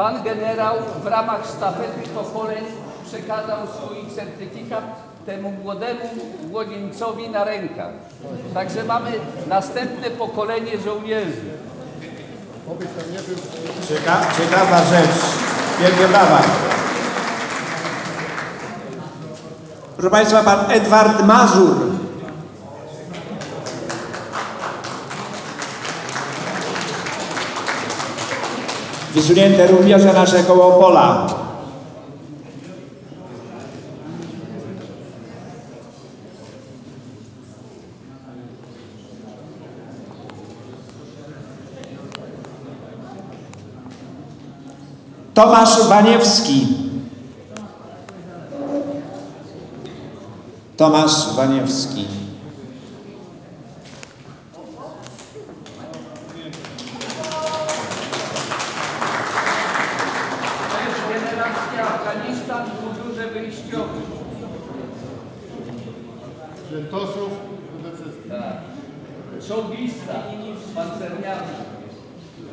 Pan generał w ramach sztafety pokoleń przekazał swój certyfikat temu młodemu młodzieńcowi na rękach. Także mamy następne pokolenie żołnierzy. Cieka, ciekawa rzecz. Wielkie brawa. Proszę Państwa, pan Edward Mazur. Wysunięte również za nasze koło pola. Tomasz Waniewski. Tomasz Waniewski. To jest generacja W mundurze wyjściowym. Tak. Czołgista.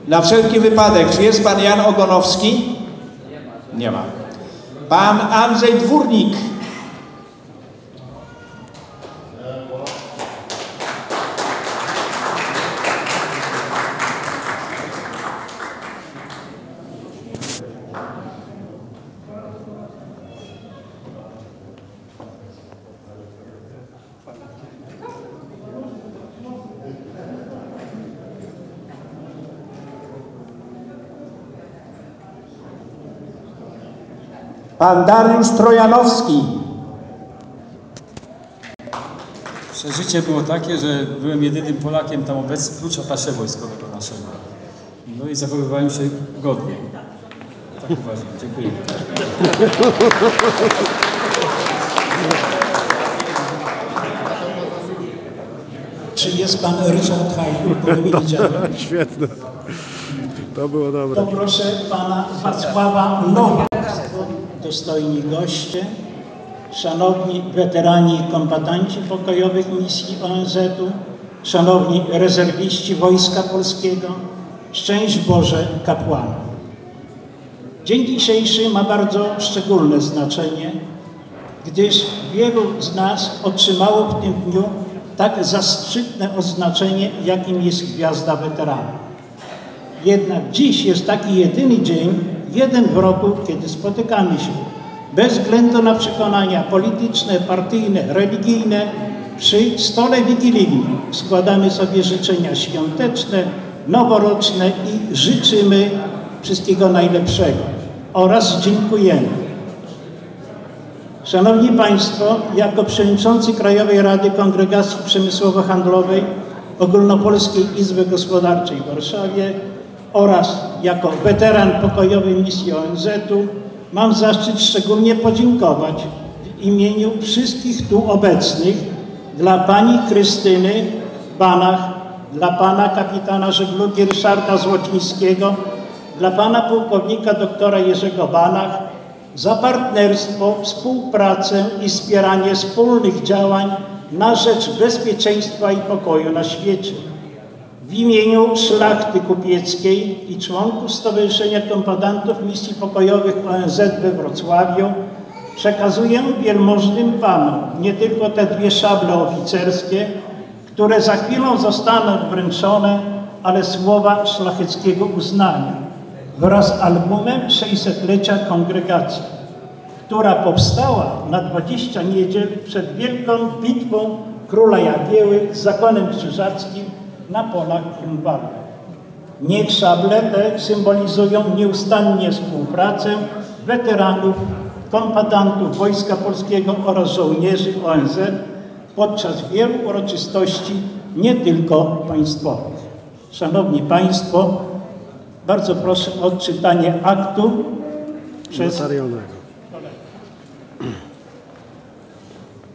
Na wszelki wypadek, czy jest pan Jan Ogonowski? Nie ma. Pan Andrzej Dwórnik. Pan Dariusz Trojanowski. Przeżycie było takie, że byłem jedynym Polakiem tam obecnym, prócz atasze wojskowego naszego. No i zachowywałem się godnie. Tak uważam. Dziękuję. Czy jest pan Ryszard Hajdu, bo nie widziałem. Świetne. To było dobre. To proszę pana Wacława Nowa. Dostojni goście, szanowni weterani i kombatanci pokojowych misji ONZ-u, szanowni rezerwiści Wojska Polskiego, szczęść Boże kapłanów. Dzień dzisiejszy ma bardzo szczególne znaczenie, gdyż wielu z nas otrzymało w tym dniu tak zaszczytne oznaczenie, jakim jest Gwiazda Weteranów. Jednak dziś jest taki jedyny dzień, jeden w roku, kiedy spotykamy się bez względu na przekonania polityczne, partyjne, religijne przy stole wigilijnym. Składamy sobie życzenia świąteczne, noworoczne i życzymy wszystkiego najlepszego oraz dziękujemy. Szanowni Państwo, jako przewodniczący Krajowej Rady Kongregacji Przemysłowo-Handlowej Ogólnopolskiej Izby Gospodarczej w Warszawie oraz jako weteran pokojowej misji ONZ-u mam zaszczyt szczególnie podziękować w imieniu wszystkich tu obecnych dla Pani Krystyny Banach, dla Pana kapitana żeglugi Ryszarda Złocińskiego, dla Pana pułkownika doktora Jerzego Banach za partnerstwo, współpracę i wspieranie wspólnych działań na rzecz bezpieczeństwa i pokoju na świecie. W imieniu Szlachty Kupieckiej i członków Stowarzyszenia Kombatantów Misji Pokojowych ONZ we Wrocławiu przekazuję wielmożnym Panom nie tylko te dwie szable oficerskie, które za chwilę zostaną wręczone, ale słowa szlacheckiego uznania wraz albumem 600-lecia kongregacji, która powstała na 20 niedziel przed wielką bitwą króla Jagieły z zakonem krzyżackim na polach Grunwaldu. Niech szable te symbolizują nieustannie współpracę weteranów, kombatantów Wojska Polskiego oraz żołnierzy ONZ podczas wielu uroczystości, nie tylko państwowych. Szanowni Państwo, bardzo proszę o odczytanie aktu przez.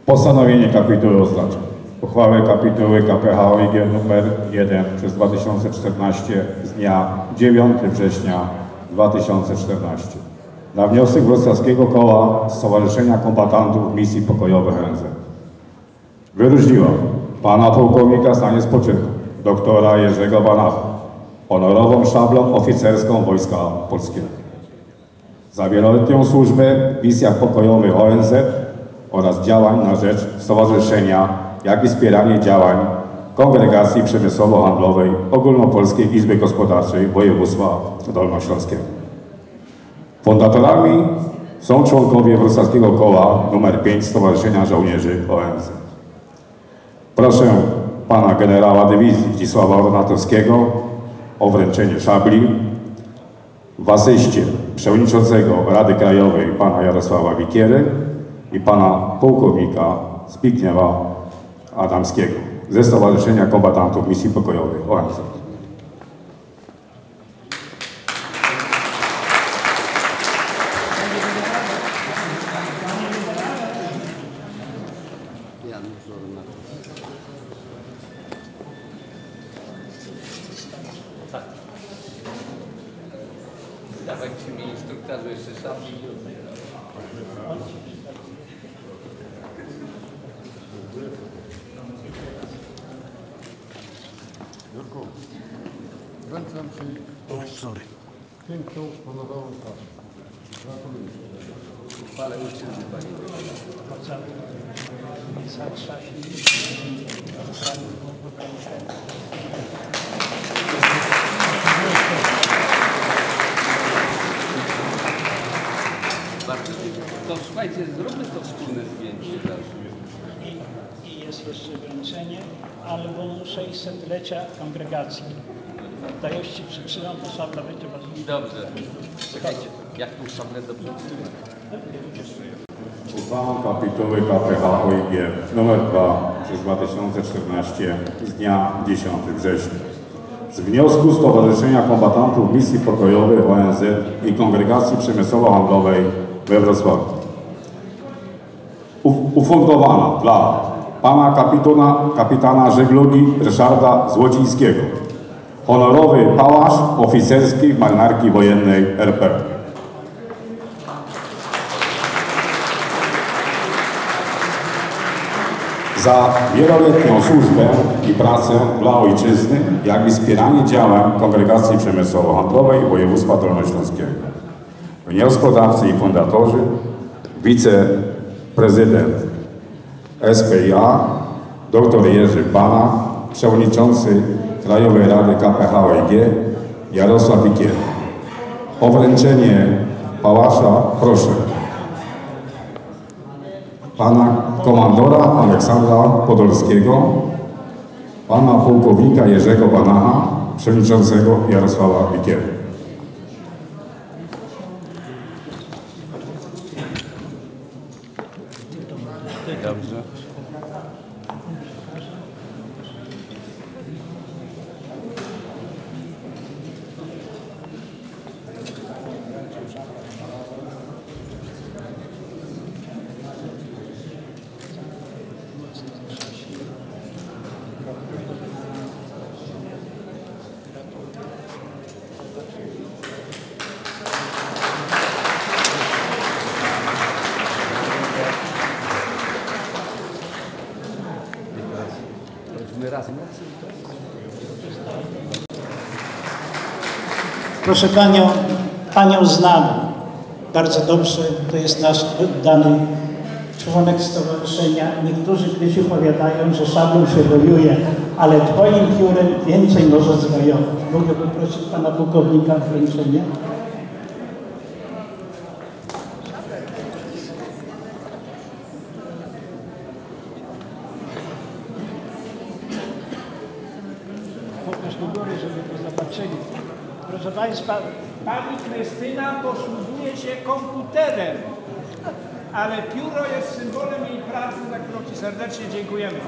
Postanowienie kapituły oznacza uchwałę kapituły KPH OIG nr 1 przez 2014 z dnia 9 września 2014 na wniosek Wrocławskiego Koła Stowarzyszenia Kombatantów Misji Pokojowych ONZ. Wyróżniła pana pułkownika stanie spoczynku, doktora Jerzego Banacha, honorową szablą oficerską Wojska Polskiego za wieloletnią służbę w misjach pokojowych ONZ oraz działań na rzecz stowarzyszenia, jak i wspieranie działań Kongregacji Przemysłowo-Handlowej Ogólnopolskiej Izby Gospodarczej Województwa Dolnośląskiego. Fundatorami są członkowie Wrocławskiego Koła nr 5 Stowarzyszenia Żołnierzy ONZ. Proszę pana generała dywizji Zdzisława Ornatowskiego o wręczenie szabli w asyście przewodniczącego Rady Krajowej pana Jarosława Wikiery i pana pułkownika Zbigniewa Adamskiego ze Stowarzyszenia Kombatantów Misji Pokojowej ONZ. Dawajcie mi instruktorze jeszcze szabli. Jurku, wręczam Ci piękną, honorową kartę. Gratuluję. Chwale ojczyzny, panie. Bardzo dziękuję. To słuchajcie, zróbmy to wspólne zdjęcie. I, I jest jeszcze wręczenie albumu 600-lecia kongregacji. To już Ci przeczytam, bo szabla będzie ważniejsza. Dobrze. Czekajcie, jak tą szablę dobrze utrzymać? Uchwałą kapituły KPH OIG nr 2 przez 2014 z dnia 10 września. Z wniosku Stowarzyszenia Kombatantów Misji Pokojowej ONZ i Kongregacji Przemysłowo-Handlowej we Wrocławiu. Ufundowana dla pana kapitana, kapitana żeglugi Ryszarda Złocińskiego. Honorowy pałasz oficerski marynarki wojennej RP. za wieloletnią służbę i pracę dla ojczyzny, jak i wspieranie działań Kongregacji Przemysłowo-Handlowej Województwa Dolnośląskiego. Wnioskodawcy i fundatorzy, wiceprezydent SPIA, dr Jerzy Bana, przewodniczący Krajowej Rady KPHOIG Jarosław Ikier. O wręczenie pałasza proszę pana komandora Aleksandra Podolskiego, pana pułkownika Jerzego Banacha, przewodniczącego Jarosława Wikiery. Proszę Panią, Panią znamy bardzo dobrze. To jest nasz dany członek stowarzyszenia. Niektórzy gdzieś opowiadają, że szablą się wojuje, ale Twoim piórem więcej może zwojować. Mogę poprosić Pana pułkownika o wręczenie? pokaż do góry, żeby to zobaczyli. Pani Krystyna posługuje się komputerem, ale pióro jest symbolem jej pracy, za którą Ci serdecznie dziękujemy.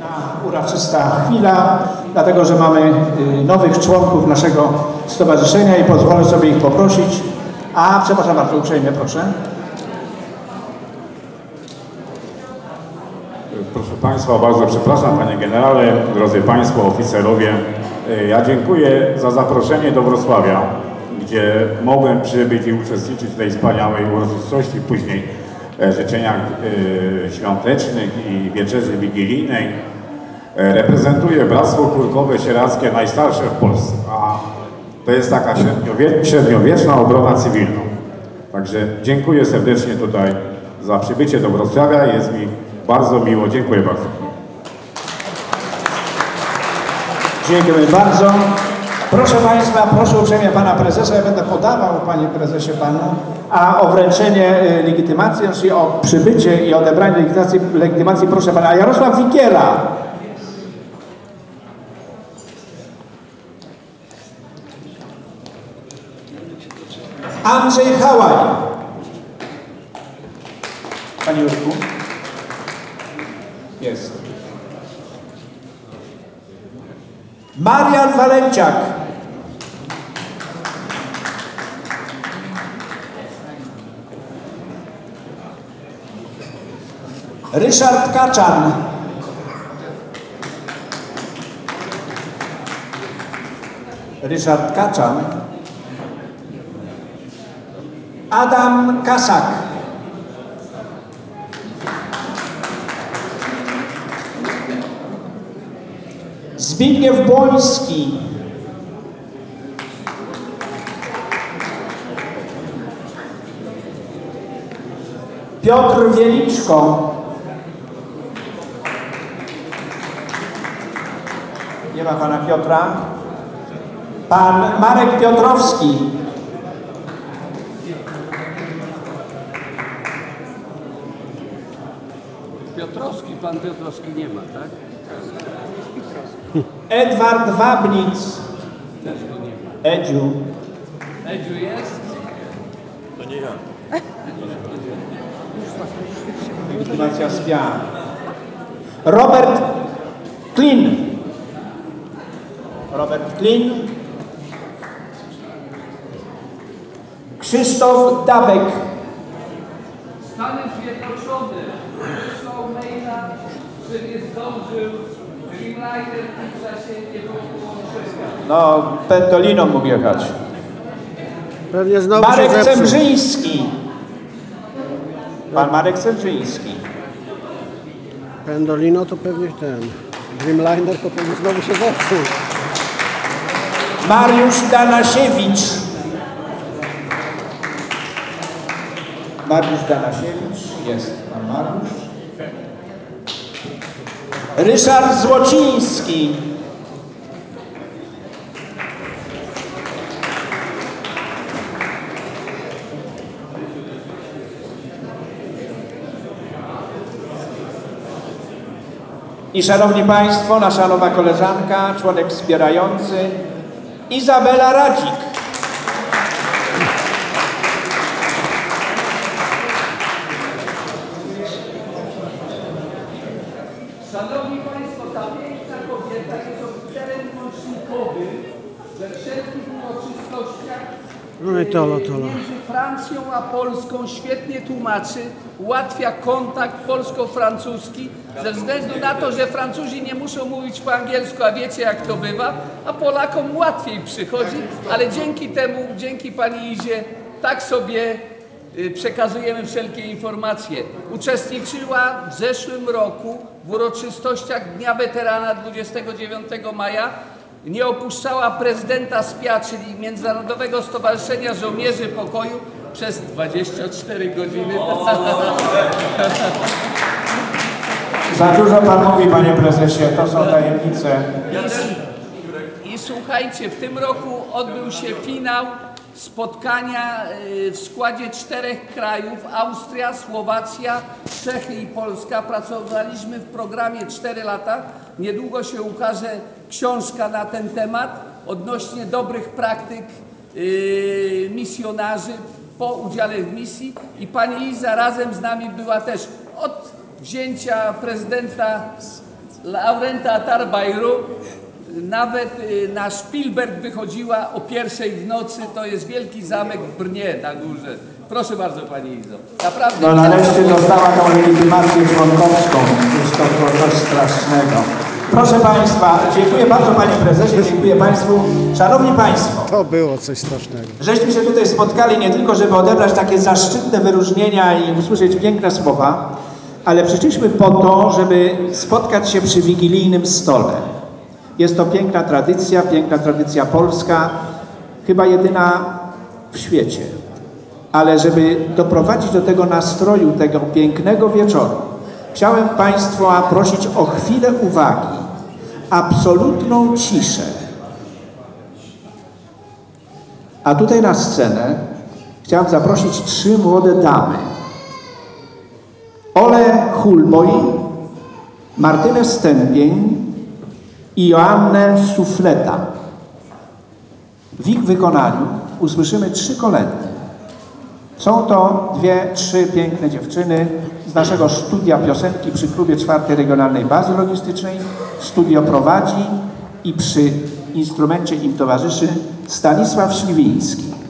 Ta uroczysta chwila, dlatego że mamy y, nowych członków naszego stowarzyszenia i pozwolę sobie ich poprosić. A, przepraszam bardzo uprzejmie, proszę. Proszę Państwa, bardzo przepraszam Panie Generale, drodzy Państwo, oficerowie. E, Ja dziękuję za zaproszenie do Wrocławia, gdzie mogłem przybyć i uczestniczyć w tej wspaniałej uroczystości, później e, życzeniach e, świątecznych i wieczerzy wigilijnej. E, Reprezentuję Bractwo Kurkowe Sieradzkie, najstarsze w Polsce, a to jest taka średniowie- średniowieczna obrona cywilna. Także dziękuję serdecznie tutaj za przybycie do Wrocławia. Jest mi bardzo miło. Dziękuję bardzo. Dziękuję bardzo. Proszę Państwa, proszę uprzejmie Pana Prezesa, ja będę podawał Panie Prezesie Panu, a o wręczenie y, legitymacji, czyli o przybycie i odebranie legitymacji, legitymacji proszę Pana Jarosław Wikiera. Andrzej Hałaj. Panie Jurku. Jest. Marian Walenciak. Ryszard Kaczan. Ryszard Kaczan. Adam Kasak. Zbigniew Błoński. Piotr Wieliczko. Nie ma pana Piotra. Pan Marek Piotrowski. Pan Piotrowski nie ma, tak? Edward Wabnic. Też go nie ma. Edziu. Edziu jest? Legitymacja z pian. Robert Klin. Robert Klin. Krzysztof Dabek. Stany Zjednoczone że nie zdążył Dreamliner w tym czasie nie było połączenia. No, Pendoliną mógł jechać. Pewnie znowu się Marek zepsuł. Cemrzyński. Pan Marek Cemrzyński. Pendolino to pewnie ten. Dreamliner to pewnie znowu się zepsuł. Mariusz Danasiewicz. Mariusz Danasiewicz. Jest pan Mariusz. Ryszard Złociński. I szanowni Państwo, nasza nowa koleżanka, członek wspierający, Izabela Radzik. Szanowni Państwo, ta piękna kobieta jest oficerem łącznikowym we wszelkich uroczystościach No i tolo, tolo. między Francją a Polską świetnie tłumaczy, ułatwia kontakt polsko-francuski ze względu na to, że Francuzi nie muszą mówić po angielsku, a wiecie jak to bywa, a Polakom łatwiej przychodzi, ale dzięki temu, dzięki Pani Izie, tak sobie y, przekazujemy wszelkie informacje. Uczestniczyła w zeszłym roku w uroczystościach Dnia Weterana 29 maja nie opuszczała prezydenta SPIA, czyli Międzynarodowego Stowarzyszenia Żołnierzy Pokoju przez 24 godziny. Za dużo Pan mówi, Panie Prezesie, to są tajemnice. I słuchajcie, w tym roku odbył się finał spotkania y, w składzie czterech krajów, Austria, Słowacja, Czechy i Polska. Pracowaliśmy w programie 4 lata. Niedługo się ukaże książka na ten temat odnośnie dobrych praktyk y, misjonarzy po udziale w misji i pani Iza razem z nami była też od wzięcia prezydenta Laurenta Tarbajru nawet y, na Spielberg wychodziła o pierwszej w nocy, to jest wielki zamek w Brnie na górze. Proszę bardzo Pani Izo. Naprawdę. No nareszcie dostała tą legitymację członkowską. Jest to było coś strasznego. Proszę Państwa, dziękuję bardzo Panie Prezesie, dziękuję Państwu. Szanowni Państwo, To było coś strasznego. żeśmy się tutaj spotkali nie tylko, żeby odebrać takie zaszczytne wyróżnienia i usłyszeć piękne słowa, ale przyszliśmy po to, żeby spotkać się przy wigilijnym stole. Jest to piękna tradycja, piękna tradycja polska, chyba jedyna w świecie. Ale żeby doprowadzić do tego nastroju, tego pięknego wieczoru, chciałem Państwa prosić o chwilę uwagi, absolutną ciszę. A tutaj na scenę chciałem zaprosić trzy młode damy. Ole Hulboj, Martynę Stępień i Joannę Sufleta. W ich wykonaniu usłyszymy trzy kolendy. Są to dwie, trzy piękne dziewczyny z naszego studia piosenki przy klubie czwartej regionalnej bazy logistycznej. Studio prowadzi i przy instrumencie im towarzyszy Stanisław Śliwiński.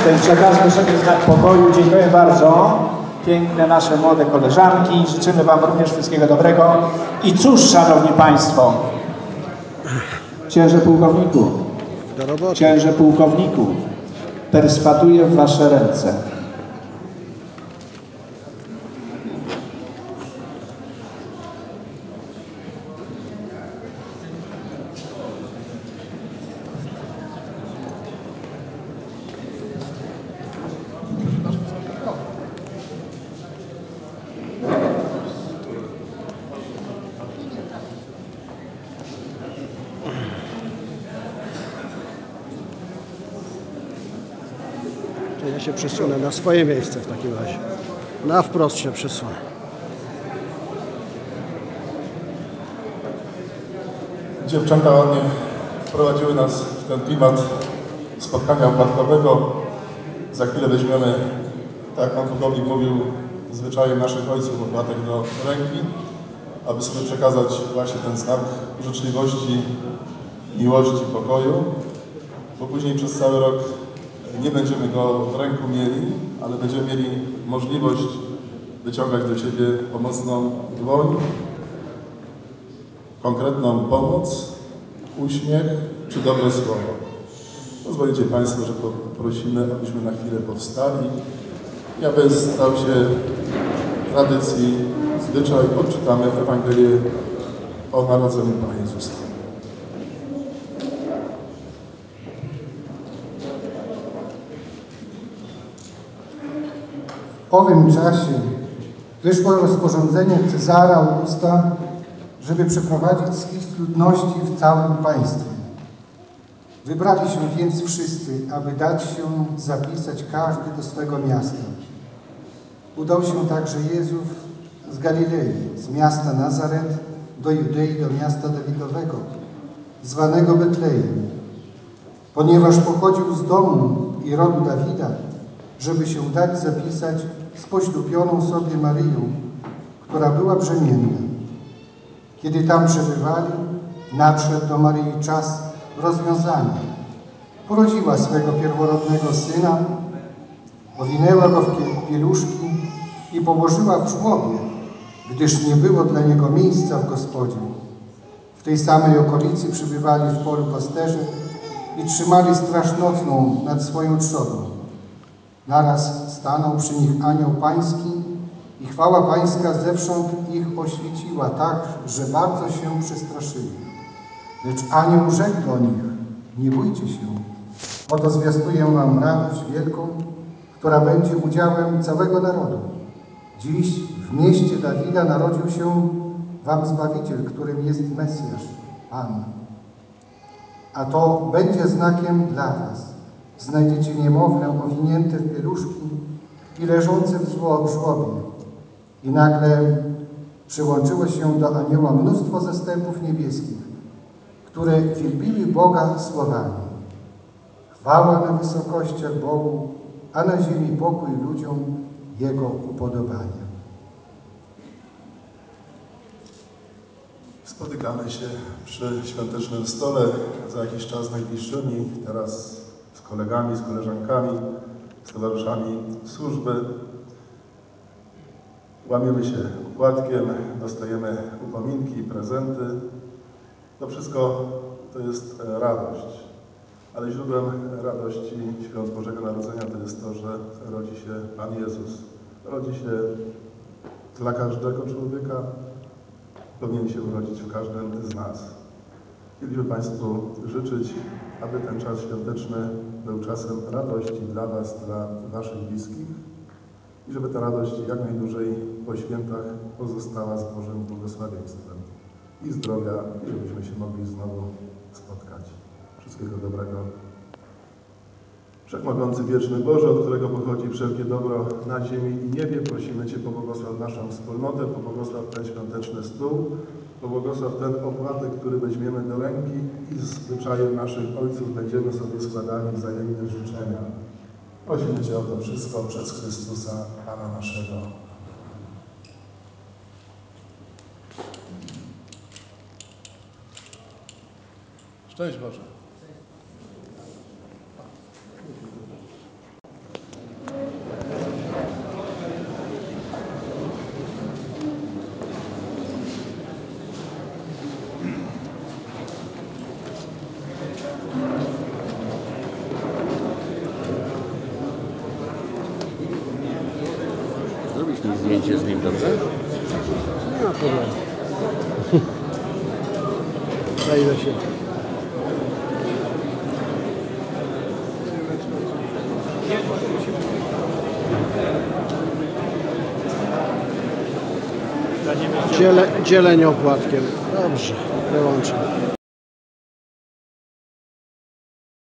Akcentem przekazmy sobie znak pokoju. Dziękuję bardzo. Piękne nasze młode koleżanki. Życzymy Wam również wszystkiego dobrego. I cóż, Szanowni Państwo, księże pułkowniku, księże pułkowniku, perswaduję w Wasze ręce. Się przesunę na swoje miejsce w takim razie. Na wprost się przesunę. Dziewczęta ładnie wprowadziły nas w ten klimat spotkania opłatkowego. Za chwilę weźmiemy, tak jak pan mówił, zwyczajem naszych ojców opłatek do ręki, aby sobie przekazać właśnie ten znak życzliwości, miłości, pokoju, bo później przez cały rok nie będziemy go w ręku mieli, ale będziemy mieli możliwość wyciągać do siebie pomocną dłoń, konkretną pomoc, uśmiech czy dobre słowo. Pozwolicie Państwo, że poprosimy, abyśmy na chwilę powstali i aby stał się tradycji, zwyczaj, odczytamy Ewangelię o Narodzeniu Pana Jezusa. W owym czasie wyszło rozporządzenie Cezara Augusta, żeby przeprowadzić spis ludności w całym państwie. Wybrali się więc wszyscy, aby dać się zapisać każdy do swego miasta. Udał się także Jezus z Galilei, z miasta Nazaret do Judei, do miasta Dawidowego, zwanego Betlejem, ponieważ pochodził z domu i rodu Dawida, żeby się dać zapisać z poślubioną sobie Maryją, która była brzemienna. Kiedy tam przebywali, nadszedł do Maryi czas rozwiązania. Porodziła swego pierworodnego syna, owinęła go w pie- pieluszki i położyła w żłobie, gdyż nie było dla niego miejsca w gospodzie. W tej samej okolicy przybywali w polu pasterze i trzymali straż nocną nad swoją trzodą. Naraz stanął przy nich anioł pański i chwała pańska zewsząd ich oświeciła tak, że bardzo się przestraszyli. Lecz anioł rzekł do nich, nie bójcie się, oto zwiastuję wam radość wielką, która będzie udziałem całego narodu. Dziś w mieście Dawida narodził się wam Zbawiciel, którym jest Mesjasz, Pan. A to będzie znakiem dla was. Znajdziecie niemowlę owinięte w pieluszki i leżące w żłobie. I nagle przyłączyło się do anioła mnóstwo zastępów niebieskich, które wielbiły Boga słowami. Chwała na wysokościach Bogu, a na ziemi pokój ludziom Jego upodobania. Spotykamy się przy świątecznym stole za jakiś czas najbliższymi, teraz kolegami, z koleżankami, z towarzyszami służby. Łamiemy się układkiem, dostajemy upominki, prezenty. To wszystko to jest e, radość. Ale źródłem radości świąt Bożego Narodzenia to jest to, że rodzi się Pan Jezus. Rodzi się dla każdego człowieka, powinien się urodzić w każdym z nas. Chcieliśmy Państwu życzyć, aby ten czas świąteczny był czasem radości dla Was, dla Waszych bliskich i żeby ta radość jak najdłużej po świętach pozostała z Bożym błogosławieństwem i zdrowia i żebyśmy się mogli znowu spotkać. Wszystkiego dobrego. Wszechmogący wieczny Boże, od którego pochodzi wszelkie dobro na ziemi i niebie, prosimy Cię, pobłogosław naszą wspólnotę, pobłogosław ten świąteczny stół, pobłogosław ten opłatek, który weźmiemy do ręki i z zwyczajem naszych ojców będziemy sobie składali wzajemne życzenia. Prosimy Cię o to wszystko przez Chrystusa, Pana naszego. Szczęść Boże. mi zdjęcie z nim, dobrze? Nie ma problemu. Zajmę się. Dziele, dzielenie opłatkiem. Dobrze, wyłączam.